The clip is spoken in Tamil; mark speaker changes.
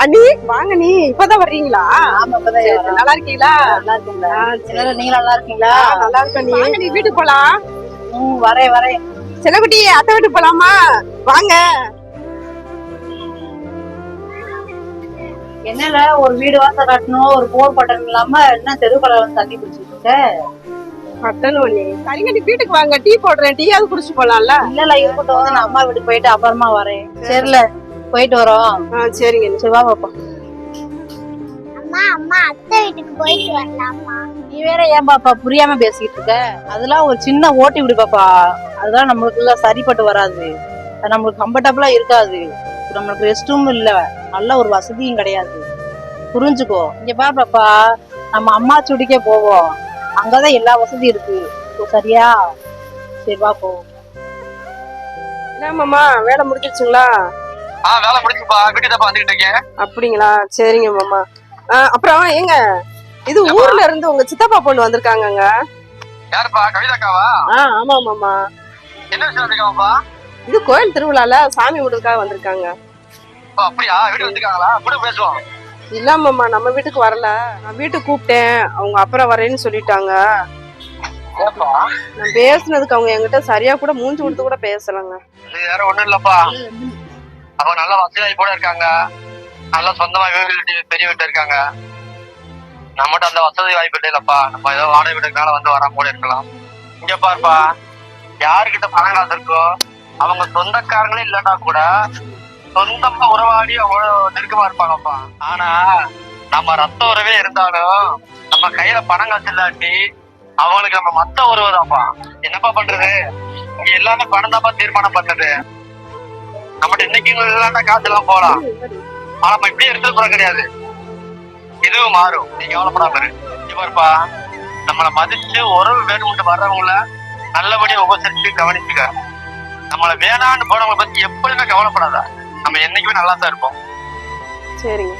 Speaker 1: அண்ணி வாங்க நீ இப்பதான் வர்றீங்களா. நல்லா இருக்கீங்களா?
Speaker 2: நல்லா இருக்கீங்களா நீங்க நல்லா இருக்கீங்களா?
Speaker 1: நல்லா இருக்க நீ வாங்க நீ வீட்டுக்கு போலாம்.
Speaker 2: ம் வரேன் வரேன்.
Speaker 1: செல்லக்குட்டி அத்தை வீட்டுக்கு போலாமா? வாங்க.
Speaker 2: என்னல ஒரு வீடு வாசல் கட்டணும் ஒரு போர் பட்டன் இல்லாம என்ன தெருக்கடை வந்து தண்ணி குடிச்சிட்டு இருக்க?
Speaker 1: கட்டணும் நீ சரிங்க நீ வீட்டுக்கு வாங்க. டீ போடுறேன். டீயாவது குடிச்சு போலாம்ல?
Speaker 2: இல்லல இருக்கட்டும். வந்து நான் அம்மா வீட்டுக்கு போயிட்டு அப்புறமா வரேன். சரில. போயிட்டு வரோம்.
Speaker 1: ஆ சரிங்க.
Speaker 2: சரி வா பாப்பா.
Speaker 3: அம்மா அம்மா அத்தை வீட்டுக்கு போயிட்டு வரலாமா?
Speaker 2: நீ வேற ஏன் பாப்பா புரியாம பேசிக்கிட்டு இருக்க? அதெல்லாம் ஒரு சின்ன ஓட்டி விடு பாப்பா. அதெல்லாம் நம்மளுக்கு சரிப்பட்டு வராது. அது நம்மளுக்கு கம்ஃபர்டபுளா இருக்காது. நம்மளுக்கு ரெஸ்ட் ரூம் இல்ல. நல்ல ஒரு வசதியும் கிடையாது. புரிஞ்சுக்கோ. இங்க பா பாப்பா. நம்ம அம்மா சுடிக்கே போவோம். அங்கதான் எல்லா வசதியும் இருக்கு. சரியா? சரி வா போ.
Speaker 1: வேலை முடிஞ்சிருச்சுங்களா?
Speaker 4: ஆ வேலை முடிச்சுப்பா வீட்டுக்கு தான் வந்துகிட்டு இருக்கேன்.
Speaker 1: அப்படிங்களா? சரிங்க மாமா. அப்புறம் ஏங்க இது ஊர்ல இருந்து உங்க சித்தப்பா பொண்ணு வந்திருக்காங்கங்க.
Speaker 4: யாருப்பா? கவிதாக்காவா?
Speaker 1: ஆ ஆமா மாமா.
Speaker 4: என்ன விஷயம் வந்திருக்காங்கப்பா?
Speaker 1: இது கோயில் திருவிழால சாமி விடுறதுக்காக வந்திருக்காங்க.
Speaker 4: அப்படியா? வீட்டுக்கு வந்துருக்காங்களா? கூட பேசுவோம்.
Speaker 1: இல்ல மாமா நம்ம வீட்டுக்கு வரல. நான் வீட்டுக்கு கூப்பிட்டேன். அவங்க அப்புறம் வரேன்னு சொல்லிட்டாங்க. நான் பேசுனதுக்கு அவங்க என்கிட்ட சரியா கூட மூஞ்சி கொடுத்து கூட பேசலங்க.
Speaker 4: வேற ஒண்ணும் இல்லப்பா. அவங்க நல்ல வசதியாக கூட இருக்காங்க. நல்லா சொந்தமா வீடு கட்டி பெரிய வீட்டு இருக்காங்க. நம்மகிட்ட அந்த வசதி வாய்ப்பு இல்லப்பா. நம்ம ஏதோ வாடகை வீட்டுனால வந்து வராம கூட இருக்கலாம். இங்க பாருப்பா யாருக்கிட்ட பணம் காசு இருக்கோ அவங்க சொந்தக்காரங்களே இல்லைன்னா கூட சொந்தமா உறவாடி அவ்வளவு நெருக்கமா இருப்பாங்கப்பா. ஆனா நம்ம ரத்த உறவே இருந்தாலும் நம்ம கையில பணம் காசு இல்லாட்டி அவங்களுக்கு நம்ம மத்த உறவுதான்ப்பா. என்னப்பா பண்றது? இங்க எல்லாமே பணம் தான்ப்பா தீர்மானம் பண்றது நம்மகிட்ட இன்னைக்கு இல்லாட்டா காசு எல்லாம் போலாம் ஆனா நம்ம இப்படியே எடுத்துட்டு போற கிடையாது. இதுவும் மாறும். நீங்க கவலைப்படாம இரு. இங்க பாருப்பா நம்மளை மதிச்சு உறவு வேணும்னு வர்றவங்கள நல்லபடியா உபசரிச்சு கவனிச்சுக்க. நம்மள வேணான்னு போனவங்களை பத்தி எப்பொழுதுமே கவலைப்படாதா. நம்ம என்னைக்குமே நல்லா தான் இருப்போம்.
Speaker 1: சரிங்க.